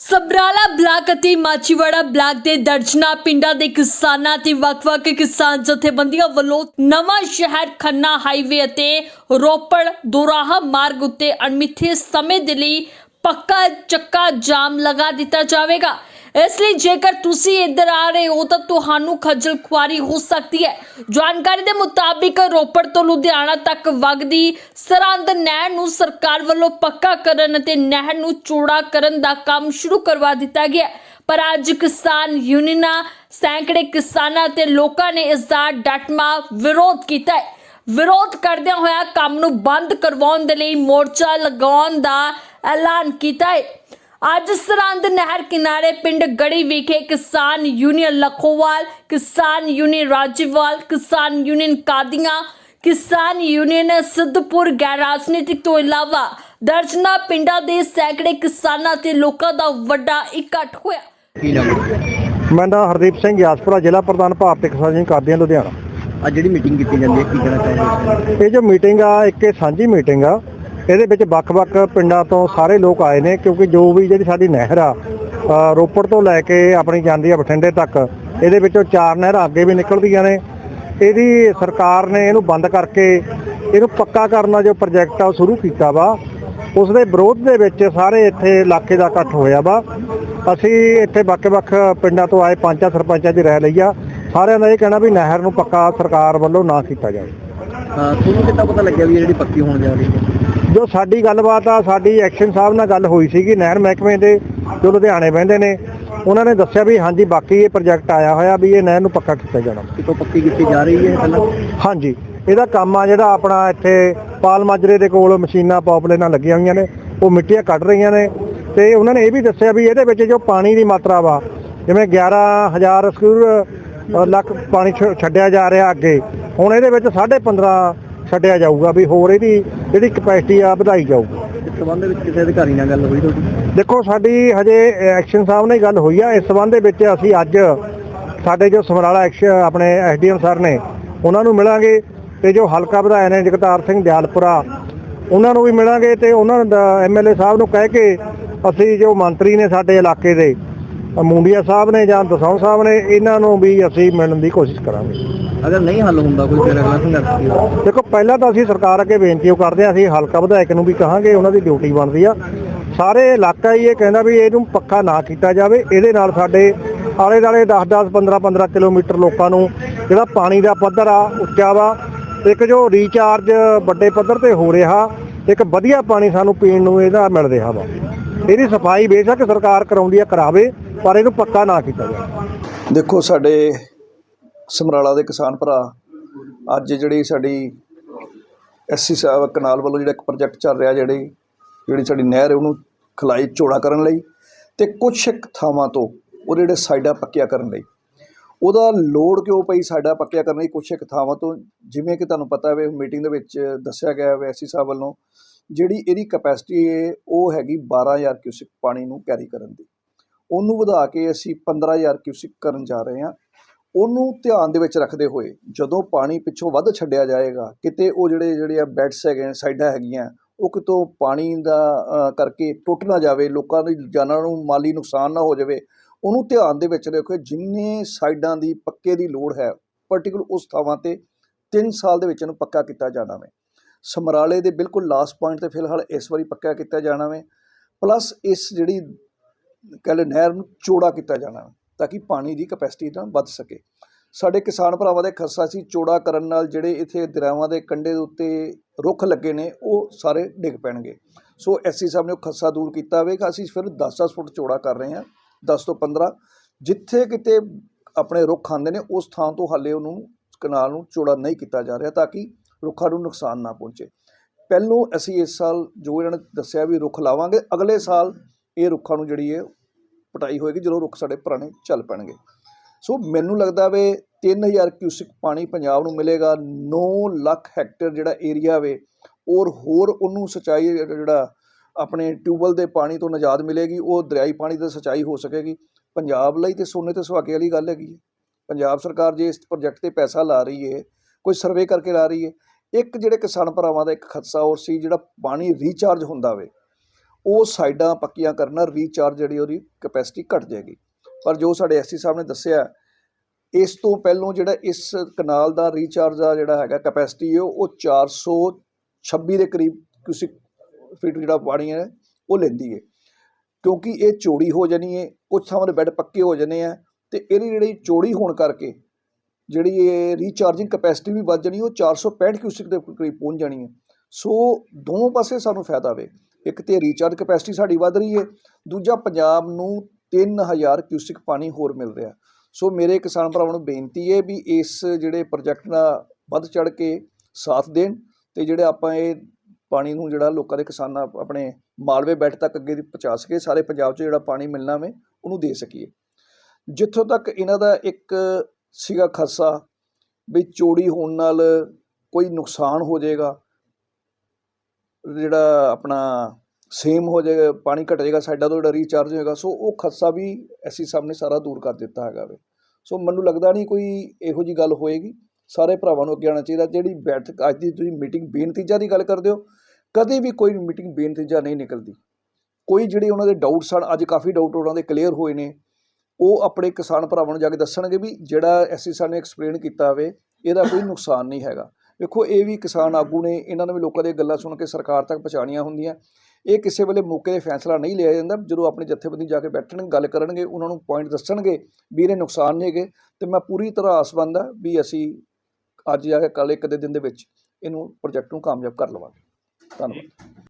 ਸਬਰਾਲਾ block ਅਤੇ Machhiwara block ਦੇ ਦਰਜਨਾ ਪਿੰਡਾਂ ਦੇ ਕਿਸਾਨਾਂ ਤੇ ਵੱਖ-ਵੱਖ ਕਿਸਾਨ ਜਥੇਬੰਦੀਆਂ ਵੱਲੋਂ ਨਵਾਂ ਸ਼ਹਿਰ ਖੰਨਾ ਹਾਈਵੇ ਅਤੇ ਰੋਪੜ ਦੋਰਾਹਾ ਮਾਰਗ ਉੱਤੇ ਅਣਮਿੱਥੇ ਸਮੇਂ ਦੇ ਲਈ ਪੱਕਾ ਚੱਕਾ ਜਾਮ ਲਗਾ ਦਿੱਤਾ ਜਾਵੇਗਾ। ਇਸ ਲਈ ਜੇਕਰ ਤੁਸੀਂ ਇੱਧਰ ਆ ਰਹੇ ਹੋ ਤਾਂ ਤੁਹਾਨੂੰ ਖੱਜਲ ਖੁਆਰੀ ਹੋ ਸਕਦੀ ਹੈ। ਜਾਣਕਾਰੀ ਦੇ ਮੁਤਾਬਿਕ ਰੋਪੜ ਤੋਂ ਲੁਧਿਆਣਾ ਤੱਕ ਵਗਦੀ ਸਰਹੰਦ ਨਹਿਰ ਨੂੰ ਸਰਕਾਰ ਵੱਲੋਂ ਪੱਕਾ ਕਰਨ ਅਤੇ ਨਹਿਰ ਨੂੰ ਚੌੜਾ ਕਰਨ ਦਾ ਕੰਮ ਸ਼ੁਰੂ ਕਰਵਾ ਦਿੱਤਾ ਗਿਆ ਪਰ ਅੱਜ ਕਿਸਾਨ ਯੂਨੀਅਨਾਂ, ਸੈਂਕੜੇ ਕਿਸਾਨਾਂ ਤੇ ਲੋਕਾਂ ਨੇ ਇਸ ਦਾ ਡਟਮਾ ਵਿਰੋਧ ਕੀਤਾ ਹੈ। ਵਿਰੋਧ ਕਰਦਿਆਂ ਹੋਇਆ ਕੰਮ ਨੂੰ ਬੰਦ ਕਰਵਾਉਣ ਦੇ ਲਈ ਮੋਰਚਾ ਲਗਾਉਣ ਦਾ ਐਲਾਨ ਕੀਤਾ ਹੈ। ਅੱਜ ਸਰਹੰਦ ਨਹਿਰ ਕਿਨਾਰੇ ਪਿੰਡ ਗੜੀ ਵਿਖੇ ਕਿਸਾਨ ਯੂਨੀਅਨ ਲਖੋਵਾਲ ਕਿਸਾਨ ਯੂਨੀਅਨ ਰਾਜੀਵਾਲ ਕਿਸਾਨ ਯੂਨੀਅਨ ਕਾਦੀਆਂ ਕਿਸਾਨ ਯੂਨੀਅਨ ਸਿੱਧਪੁਰ ਗੈਰ ਰਾਜਨੀਤਿਕ ਤੋਂ ਇਲਾਵਾ ਦਰਜਨਾ ਪਿੰਡਾਂ ਦੇ ਸੈਂਕੜੇ ਕਿਸਾਨਾਂ ਤੇ ਲੋਕਾਂ ਦਾ ਵੱਡਾ ਇਕੱਠ ਹੋਇਆ। ਕੀ ਮੈਂ ਨਾ ਹਰਦੀਪ ਸਿੰਘ ਯਾਸਪੁਰਾ ਜ਼ਿਲ੍ਹਾ ਪ੍ਰਧਾਨ ਭਾਰਤੀ ਕਿਸਾਨ ਯੂਨੀਅਨ ਕਰਦੀਆਂ ਲੁਧਿਆਣਾ। ਅੱਜ ਜਿਹੜੀ ਮੀਟਿੰਗ ਕੀਤੀ ਜਾਂਦੀ ਹੈ ਕੀ ਕਹਿਣਾ ਚਾਹੁੰਦੇ ਇਹ ਜੋ ਮੀਟਿੰਗ ਆ ਇੱਕ ਇਹ ਸਾਂਝੀ ਮੀਟਿੰਗ ਆ ਇਹਦੇ ਵਿੱਚ ਵੱਖ-ਵੱਖ ਪਿੰਡਾਂ ਤੋਂ ਸਾਰੇ ਲੋਕ ਆਏ ਨੇ ਕਿਉਂਕਿ ਜੋ ਵੀ ਜਿਹੜੀ ਸਾਡੀ ਨਹਿਰ ਆ ਰੋਪੜ ਤੋਂ ਲੈ ਕੇ ਆਪਣੀ ਜਾਂਦੀ ਆ ਬਠਿੰਡੇ ਤੱਕ, ਇਹਦੇ ਵਿੱਚੋਂ ਚਾਰ ਨਹਿਰਾਂ ਅੱਗੇ ਵੀ ਨਿਕਲਦੀਆਂ ਨੇ। ਇਹਦੀ ਸਰਕਾਰ ਨੇ ਇਹਨੂੰ ਬੰਦ ਕਰਕੇ ਇਹਨੂੰ ਪੱਕਾ ਕਰਨ ਦਾ ਜੋ ਪ੍ਰੋਜੈਕਟ ਆ ਉਹ ਸ਼ੁਰੂ ਕੀਤਾ ਵਾ। ਉਸ ਦੇ ਵਿਰੋਧ ਦੇ ਵਿੱਚ ਸਾਰੇ ਇੱਥੇ ਇਲਾਕੇ ਦਾ ਇਕੱਠ ਹੋਇਆ ਵਾ। ਅਸੀਂ ਇੱਥੇ ਵੱਖ-ਵੱਖ ਪਿੰਡਾਂ ਤੋਂ ਆਏ, ਪੰਚਾਂ ਸਰਪੰਚਾਂ ਦੀ ਰਾਏ ਲਈ ਆ। ਸਾਰਿਆਂ ਦਾ ਇਹ ਕਹਿਣਾ ਵੀ ਨਹਿਰ ਨੂੰ ਪੱਕਾ ਸਰਕਾਰ ਵੱਲੋਂ ਨਾ ਕੀਤਾ ਜਾਵੇ। ਤੁਹਾਨੂੰ ਕਿੱਦਾਂ ਪਤਾ ਲੱਗਿਆ ਵੀ ਇਹ ਜਿਹੜੀ ਪੱਕੀ ਹੋਣ ਜਾ ਰਹੀ ਹੈ? ਜੋ ਸਾਡੀ ਗੱਲਬਾਤ ਆ ਸਾਡੀ ਐਕਸ਼ਨ ਸਾਹਿਬ ਨਾਲ ਗੱਲ ਹੋਈ ਸੀਗੀ ਨਹਿਰ ਮਹਿਕਮੇ ਦੇ ਜੋ ਲੁਧਿਆਣੇ ਬਹਿੰਦੇ ਨੇ। ਉਹਨਾਂ ਨੇ ਦੱਸਿਆ ਵੀ ਹਾਂਜੀ ਬਾਕੀ ਇਹ ਪ੍ਰੋਜੈਕਟ ਆਇਆ ਹੋਇਆ ਵੀ ਇਹ ਨਹਿਰ ਨੂੰ ਪੱਕਾ ਕੀਤਾ ਜਾਣਾ। ਕਿਤੋਂ ਪੱਕੀ ਕੀਤੀ ਜਾ ਰਹੀ ਹੈ ਪਹਿਲਾਂ? ਹਾਂਜੀ ਇਹਦਾ ਕੰਮ ਆ ਜਿਹੜਾ ਆਪਣਾ ਇੱਥੇ ਪਾਲ ਮਾਜਰੇ ਦੇ ਕੋਲ ਮਸ਼ੀਨਾਂ ਪੌਪਲੇਨਾਂ ਲੱਗੀਆਂ ਹੋਈਆਂ ਨੇ ਉਹ ਮਿੱਟੀਆਂ ਕੱਢ ਰਹੀਆਂ ਨੇ। ਤੇ ਉਹਨਾਂ ਨੇ ਇਹ ਵੀ ਦੱਸਿਆ ਵੀ ਇਹਦੇ ਵਿੱਚ ਜੋ ਪਾਣੀ ਦੀ ਮਾਤਰਾ ਵਾ ਜਿਵੇਂ 11000 ਸਕੂਰ ਲੱਖ ਪਾਣੀ ਛੱਡਿਆ ਜਾ ਰਿਹਾ ਅੱਗੇ ਹੁਣ ਇਹਦੇ ਵਿੱਚ 15.5 ਛੱਡਿਆ ਜਾਊਗਾ ਵੀ ਹੋਰ ਇਹਦੀ ਜਿਹੜੀ ਕਪੈਸਿਟੀ ਆ ਵਧਾਈ ਜਾਊਗੀ। ਇਸ ਸੰਬੰਧ ਵਿੱਚ ਕਿਸੇ ਅਧਿਕਾਰੀ ਨਾਲ ਗੱਲ ਹੋਈ ਤੁਹਾਡੀ? ਦੇਖੋ ਸਾਡੀ ਹਜੇ ਐਕਸ਼ਨ ਸਾਹਿਬ ਨਾਲ ਗੱਲ ਹੋਈ ਆ। ਇਸ ਸੰਬੰਧ ਦੇ ਵਿੱਚ ਅਸੀਂ ਅੱਜ ਸਾਡੇ ਜੋ ਸਮਰਾਲਾ ਐਕਸ਼ਨ ਆਪਣੇ ਐਸਡੀਐਮ ਸਰ ਨੇ ਉਹਨਾਂ ਨੂੰ ਮਿਲਾਂਗੇ ਤੇ ਜੋ ਹਲਕਾ ਵਿਧਾਇਕ ਨੇ ਜਗਤਾਰ ਸਿੰਘ ਦਿਆਲਪੁਰਾ ਉਹਨਾਂ ਨੂੰ ਵੀ ਮਿਲਾਂਗੇ ਤੇ ਉਹਨਾਂ ਦਾ ਐਮਐਲਏ ਸਾਹਿਬ ਨੂੰ ਕਹਿ ਕੇ ਅਸੀਂ ਜੋ ਮੰਤਰੀ ਨੇ ਸਾਡੇ ਇਲਾਕੇ ਦੇ ਮੁੰਡੀਆ ਸਾਹਿਬ ਨੇ ਜਾਂ ਦਸੌਂ ਸਾਹਿਬ ਨੇ ਇਹਨਾਂ ਨੂੰ ਵੀ ਅਸੀਂ ਮਿਲਣ ਦੀ ਕੋਸ਼ਿਸ਼ ਕਰਾਂਗੇ। ਅਗਰ ਨਹੀਂ ਹੱਲ ਹੁੰਦਾ ਕੋਈ ਫਿਰ ਅਗਲਾ ਸੰਘਰਸ਼ ਕੀ ਹੋਊ? ਦੇਖੋ ਪਹਿਲਾਂ ਤਾਂ ਅਸੀਂ ਸਰਕਾਰ ਅੱਗੇ ਬੇਨਤੀ ਉਹ ਕਰਦੇ ਹਾਂ ਅਸੀਂ ਹਲਕਾ ਵਿਧਾਇਕ ਨੂੰ ਵੀ ਕਹਾਂਗੇ ਉਹਨਾਂ ਦੀ ਡਿਊਟੀ ਬਣਦੀ ਆ। ਸਾਰੇ ਇਲਾਕਾ ਹੀ ਇਹ ਕਹਿੰਦਾ ਵੀ ਇਹਨੂੰ ਪੱਕਾ ਨਾ ਕੀਤਾ ਜਾਵੇ ਇਹਦੇ ਨਾਲ ਸਾਡੇ ਆਲੇ ਦਾਲੇ 10 10 15 15 ਕਿਲੋਮੀਟਰ ਲੋਕਾਂ ਨੂੰ ਜਿਹੜਾ ਪਾਣੀ ਦਾ ਪੱਧਰ ਆ ਉੱਚਾ ਵਾ ਇੱਕ ਜੋ ਰੀਚਾਰਜ ਵੱਡੇ ਪੱਧਰ ਤੇ ਹੋ ਰਿਹਾ ਇੱਕ ਵਧੀਆ ਪਾਣੀ ਸਾਨੂੰ ਪੀਣ ਨੂੰ ਇਹਦਾ ਮਿਲ ਰਿਹਾ ਵਾ। ਇਹਦੀ ਸਫ਼ਾਈ ਬੇਸ਼ੱਕ ਸਰਕਾਰ ਕਰਾਉਂਦੀ ਆ, ਕਰਾਵੇ, ਪਰ ਇਹਨੂੰ ਪੱਕਾ ਨਾ ਕੀਤਾ ਜਾਵੇ। ਦੇਖੋ, ਸਾਡੇ ਸਮਰਾਲਾ ਦੇ ਕਿਸਾਨ ਭਰਾ, ਅੱਜ ਜਿਹੜੀ ਸਾਡੀ ਐਸਸੀ ਸਾਹਿਬ ਕਨਾਲ ਵੱਲੋਂ ਜਿਹੜਾ ਇੱਕ ਪ੍ਰੋਜੈਕਟ ਚੱਲ ਰਿਹਾ, ਜਿਹੜੀ ਜਿਹੜੀ ਸਾਡੀ ਨਹਿਰ ਉਹਨੂੰ ਖਲਾਈ ਚੌੜਾ ਕਰਨ ਲਈ ਤੇ ਕੁਝ ਇੱਕ ਥਾਵਾਂ ਤੋਂ ਉਹ ਜਿਹੜੇ ਸਾਈਡਾਂ ਪੱਕਿਆ ਕਰਨ ਲਈ। ਉਹਦਾ ਲੋੜ ਕਿਉਂ ਪਈ ਸਾਡਾ ਪੱਕਿਆ ਕਰਨ ਲਈ? ਕੁਝ ਇੱਕ ਥਾਵਾਂ ਤੋਂ, ਜਿਵੇਂ ਕਿ ਤੁਹਾਨੂੰ ਪਤਾ ਹੈ ਮੀਟਿੰਗ ਦੇ ਵਿੱਚ ਦੱਸਿਆ ਗਿਆ ਹੈ ਐਸਸੀ ਸਾਹਿਬ ਵੱਲੋਂ ਜਿਹੜੀ ਇਹਦੀ ਕਪੈਸਿਟੀ ਹੈ, ਉਹ ਹੈਗੀ 12000 ਕਿਊਸਿਕ ਪਾਣੀ ਨੂੰ ਕੈਰੀ ਕਰਨ ਦੀ। ਉਹਨੂੰ ਵਧਾ ਕੇ ਅਸੀਂ 15000 ਕਿਊਸਿਕ ਕਰਨ ਜਾ ਰਹੇ ਹਾਂ। ਉਹਨੂੰ ਧਿਆਨ ਦੇ ਵਿੱਚ ਰੱਖਦੇ ਹੋਏ ਜਦੋਂ ਪਾਣੀ ਪਿੱਛੋਂ ਵੱਧ ਛੱਡਿਆ ਜਾਏਗਾ, ਕਿਤੇ ਉਹ ਜਿਹੜੇ ਜਿਹੜੇ ਆ ਬੈਡਸ ਹੈਗੇ ਸਾਈਡਾਂ ਹੈਗੀਆਂ, ਉਹ ਕਿਤੋਂ ਪਾਣੀ ਦਾ ਕਰਕੇ ਟੁੱਟ ਨਾ ਜਾਵੇ, ਲੋਕਾਂ ਦੀ, ਜਾਨਾਂ ਨੂੰ ਮਾਲੀ ਨੁਕਸਾਨ ਨਾ ਹੋ ਜਾਵੇ, ਉਹਨੂੰ ਧਿਆਨ ਦੇ ਵਿੱਚ ਰੱਖੋ, ਜਿੰਨੇ ਸਾਈਡਾਂ ਦੀ ਪੱਕੇ ਦੀ ਲੋੜ ਹੈ ਪਾਰਟਿਕੂਲਰ ਉਸ ਥਾਵਾਂ ਤੇ 3 ਸਾਲ ਦੇ ਵਿੱਚ ਇਹਨੂੰ ਪੱਕਾ ਕੀਤਾ ਜਾਣਾ ਵੇ। ਸਮਰਾਲੇ ਦੇ ਬਿਲਕੁਲ ਲਾਸਟ ਪੁਆਇੰਟ ਤੇ ਫਿਲਹਾਲ ਇਸ ਵਾਰੀ ਪੱਕਾ ਕੀਤਾ ਜਾਣਾ ਵੇ। ਪਲੱਸ ਇਸ ਜਿਹੜੀ ਕਹਿ ਲਓ ਨਹਿਰ ਨੂੰ ਚੌੜਾ ਕੀਤਾ ਜਾਣਾ ਵਾ, ਤਾਂ ਕਿ ਪਾਣੀ ਦੀ ਕਪੈਸਿਟੀ ਤਾਂ ਵੱਧ ਸਕੇ। ਸਾਡੇ ਕਿਸਾਨ ਭਰਾਵਾਂ ਦੇ ਖਸਾ ਸੀ ਚੌੜਾ ਕਰਨ ਨਾਲ ਜਿਹੜੇ ਇੱਥੇ ਦਰਿਆਵਾਂ ਦੇ ਕੰਢੇ ਦੇ ਉੱਤੇ ਰੁੱਖ ਲੱਗੇ ਨੇ ਉਹ ਸਾਰੇ ਡਿੱਗ ਪੈਣਗੇ। ਸੋ ਐਸਸੀ ਸਾਹਿਬ ਨੇ ਉਹ ਖਸਾ ਦੂਰ ਕੀਤਾ ਹੋਵੇਗਾ ਅਸੀਂ ਫਿਰ 10-10 ਫੁੱਟ ਚੌੜਾ ਕਰ ਰਹੇ ਹਾਂ 10 ਤੋਂ 15 ਜਿੱਥੇ ਕਿਤੇ ਆਪਣੇ ਰੁੱਖ ਆਉਂਦੇ ਨੇ ਉਸ ਥਾਂ ਤੋਂ ਹਾਲੇ ਉਹਨੂੰ ਕਨਾਲ ਨੂੰ ਚੌੜਾ ਨਹੀਂ ਕੀਤਾ ਜਾ ਰਿਹਾ ਤਾਂ ਕਿ ਰੁੱਖਾਂ ਨੂੰ ਨੁਕਸਾਨ ਨਾ ਪਹੁੰਚੇ। ਪਹਿਲੋਂ ਅਸੀਂ ਇਸ ਸਾਲ ਜੋ ਇਹਨਾਂ ਨੇ ਦੱਸਿਆ ਵੀ ਰੁੱਖ ਲਾਵਾਂਗੇ, ਅਗਲੇ ਸਾਲ ਇਹ ਰੁੱਖਾਂ ਨੂੰ ਜਿਹੜੀ ਹੈ ਪਟਾਈ ਹੋਏਗੀ, ਜਦੋਂ ਰੁੱਖ ਸਾਡੇ ਪੁਰਾਣੇ ਚੱਲ ਪੈਣਗੇ। ਸੋ ਮੈਨੂੰ ਲੱਗਦਾ ਵੇ 3000 ਕਿਊਸਿਕ ਪਾਣੀ ਪੰਜਾਬ ਨੂੰ ਮਿਲੇਗਾ 9 ਲੱਖ ਹੈਕਟਰ ਜਿਹੜਾ ਏਰੀਆ ਵੇ, ਔਰ ਹੋਰ ਉਹਨੂੰ ਸਿੰਚਾਈ ਜਿਹੜਾ ਆਪਣੇ ਟਿਊਬਵੈਲ ਦੇ ਪਾਣੀ ਤੋਂ ਨਜਾਤ ਮਿਲੇਗੀ, ਉਹ ਦਰਿਆਈ ਪਾਣੀ ਦੀ ਸਿੰਚਾਈ ਹੋ ਸਕੇਗੀ। ਪੰਜਾਬ ਲਈ ਤੇ ਸੋਨੇ ਤੇ ਸੁਹਾਗੇ ਵਾਲੀ ਗੱਲ ਹੈਗੀ ਹੈ। ਪੰਜਾਬ ਸਰਕਾਰ ਜੇ ਇਸ ਪ੍ਰੋਜੈਕਟ ਤੇ ਪੈਸਾ ਲਾ ਰਹੀ ਹੈ ਕੋਈ ਸਰਵੇ ਕਰਕੇ ਲਾ ਰਹੀ ਹੈ। ਇੱਕ ਜਿਹੜੇ ਕਿਸਾਨ ਭਰਾਵਾਂ ਦਾ ਇੱਕ ਖਦਸ਼ਾ ਹੋਰ ਸੀ, ਜਿਹੜਾ ਪਾਣੀ ਰੀਚਾਰਜ ਹੁੰਦਾ ਵੇ, ਉਹ ਸਾਈਡਾਂ ਪੱਕੀਆਂ ਕਰਨਾ ਰੀਚਾਰਜ ਜਿਹੜੀ ਉਹਦੀ ਕਪੈਸਿਟੀ ਘਟ ਜਾਏਗੀ। ਪਰ ਜੋ ਸਾਡੇ ਐਸਸੀ ਸਾਹਿਬ ਨੇ ਦੱਸਿਆ, ਇਸ ਤੋਂ ਪਹਿਲੋਂ ਜਿਹੜਾ ਇਸ ਕਨਾਲ ਦਾ ਰੀਚਾਰਜ ਦਾ ਜਿਹੜਾ ਹੈਗਾ ਕਪੈਸਿਟੀ ਹੈ, ਉਹ 426 ਦੇ ਕਰੀਬ ਕਿਊਸਿਕ ਫੀਟ ਜਿਹੜਾ ਪਾਣੀ ਹੈ, ਉਹ ਲੈਂਦੀ ਹੈ। ਕਿਉਂਕਿ ਇਹ ਚੋੜੀ ਹੋ ਜਾਣੀ ਹੈ ਕੁਝ ਥਾਵਾਂ ਦੇ ਬੈੱਡ ਪੱਕੇ ਹੋ ਜਾਣੇ ਆ, ਤੇ ਇਹਦੀ ਜਿਹੜੀ ਚੋੜੀ ਹੋਣ ਕਰਕੇ ਜਿਹੜੀ ਇਹ ਰੀਚਾਰਜਿੰਗ ਕਪੈਸਿਟੀ ਵੀ ਵੱਧ ਜਾਣੀ, ਉਹ 465 ਕਿਊਸਿਕ ਦੇ ਕਰੀਬ ਪਹੁੰਚ ਜਾਣੀ ਹੈ। ਸੋ ਦੋਵੇਂ ਪਾਸੇ ਸਾਨੂੰ ਫਾਇਦਾ ਹੋਵੇ ਇੱਕ ਤੇ ਰੀਚਾਰਜ ਕਪੈਸਿਟੀ ਸਾਡੀ ਵੱਧ ਰਹੀ ਹੈ, ਦੂਜਾ ਪੰਜਾਬ ਨੂੰ 3000 ਕਿਊਸਿਕ ਪਾਣੀ ਹੋਰ ਮਿਲ ਰਿਹਾ। ਸੋ ਮੇਰੇ ਕਿਸਾਨ ਭਰਾਵਾਂ ਨੂੰ ਬੇਨਤੀ ਹੈ ਵੀ ਇਸ ਜਿਹੜੇ ਪ੍ਰੋਜੈਕਟ ਦਾ ਵੱਧ ਚੜ ਕੇ ਸਾਥ ਦੇਣ ਤੇ ਜਿਹੜੇ ਆਪਾਂ ਇਹ ਪਾਣੀ ਨੂੰ ਜਿਹੜਾ ਲੋਕਾਂ ਦੇ ਕਿਸਾਨਾਂ ਆਪਣੇ ਮਾਲਵੇ ਬੈਠ ਤੱਕ ਅੱਗੇ ਦੀ ਪਹੁੰਚਾ ਸਕੀਏ, ਸਾਰੇ ਪੰਜਾਬ 'ਚ ਜਿਹੜਾ ਪਾਣੀ ਮਿਲਣਾ ਵੇ, ਉਹਨੂੰ ਦੇ ਸਕੀਏ। ਜਿੱਥੋਂ ਤੱਕ ਇਹਨਾਂ ਦਾ ਇੱਕ ਸੀਗਾ ਖਦਸ਼ਾ ਵੀ ਚੋੜੀ ਹੋਣ ਨਾਲ ਕੋਈ ਨੁਕਸਾਨ ਹੋ ਜਾਏਗਾ। ਜਿਹੜਾ ਆਪਣਾ ਸੇਮ ਹੋ ਜਾਏਗਾ, ਪਾਣੀ ਘਟ ਜਾਏਗਾ, ਸਾਡਾ ਤੋਂ ਜਿਹੜਾ ਰੀਚਾਰਜ ਹੋਏਗਾ, ਸੋ ਉਹ ਖਦਸ਼ਾ ਵੀ ਅਸੀਂ ਸਾਹਮਣੇ ਸਾਰਾ ਦੂਰ ਕਰ ਦਿੱਤਾ ਹੈਗਾ ਵੇ। ਸੋ ਮੈਨੂੰ ਲੱਗਦਾ ਨਹੀਂ ਕੋਈ ਇਹੋ ਜੀ ਗੱਲ ਹੋਏਗੀ। ਸਾਰੇ ਭਰਾਵਾਂ ਨੂੰ ਅੱਗੇ ਆਉਣਾ ਚਾਹੀਦਾ। ਜਿਹੜੀ ਬੈਠਕ, ਅੱਜ ਦੀ ਤੁਸੀਂ ਮੀਟਿੰਗ ਬੇਨਤੀਜਾ ਦੀ ਗੱਲ ਕਰਦੇ ਹੋ, ਕਦੇ ਵੀ ਕੋਈ ਮੀਟਿੰਗ ਬੇਨਤੀਜਾ ਨਹੀਂ ਨਿਕਲਦੀ। ਕੋਈ ਜਿਹੜੇ ਉਹਨਾਂ ਦੇ ਡਾਊਟਸ ਹਨ, ਅੱਜ ਕਾਫੀ ਡਾਊਟ ਉਹਨਾਂ ਦੇ ਕਲੀਅਰ ਹੋਏ ਨੇ। ਉਹ ਆਪਣੇ ਕਿਸਾਨ ਭਰਾਵਾਂ ਨੂੰ ਜਾ ਕੇ ਦੱਸਣਗੇ ਵੀ ਜਿਹੜਾ ਐਸਸੀ ਸਾਹਿਬ ਨੇ ਐਕਸਪਲੇਨ ਕੀਤਾ ਹੋਵੇ ਇਹਦਾ ਕੋਈ ਨੁਕਸਾਨ ਨਹੀਂ ਹੈਗਾ। ਵੇਖੋ, ਇਹ ਵੀ ਕਿਸਾਨ ਆਗੂ ਨੇ, ਇਹਨਾਂ ਨੇ ਵੀ ਲੋਕਾਂ ਦੀਆਂ ਗੱਲਾਂ ਸੁਣ ਕੇ ਸਰਕਾਰ ਤੱਕ ਪਹੁੰਚਾਉਣੀਆਂ ਹੁੰਦੀਆਂ। ਇਹ ਕਿਸੇ ਵੇਲੇ ਮੌਕੇ 'ਤੇ ਫੈਸਲਾ ਨਹੀਂ ਲਿਆ ਜਾਂਦਾ, ਜਦੋਂ ਆਪਣੀ ਜਥੇਬੰਦੀ ਜਾ ਕੇ ਬੈਠਣ, ਗੱਲ ਕਰਨਗੇ, ਉਹਨਾਂ ਨੂੰ ਪੁਆਇੰਟ ਦੱਸਣਗੇ ਵੀ ਇਹਦੇ ਨੁਕਸਾਨ ਨਹੀਂ ਹੈਗੇ। ਤੇ ਮੈਂ ਪੂਰੀ ਤਰ੍ਹਾਂ ਆਸਵੰਦ ਹਾਂ ਵੀ ਅਸੀਂ ਅੱਜ ਜਾ ਕੇ ਕੱਲ੍ਹ ਇੱਕ ਦੇ ਦਿਨ ਦੇ ਵਿੱਚ ਇਹਨੂੰ ਪ੍ਰੋਜੈਕਟ ਨੂੰ ਕਾਮਯਾਬ ਕਰ ਲਵਾਂਗੇ। ਧੰਨਵਾਦ।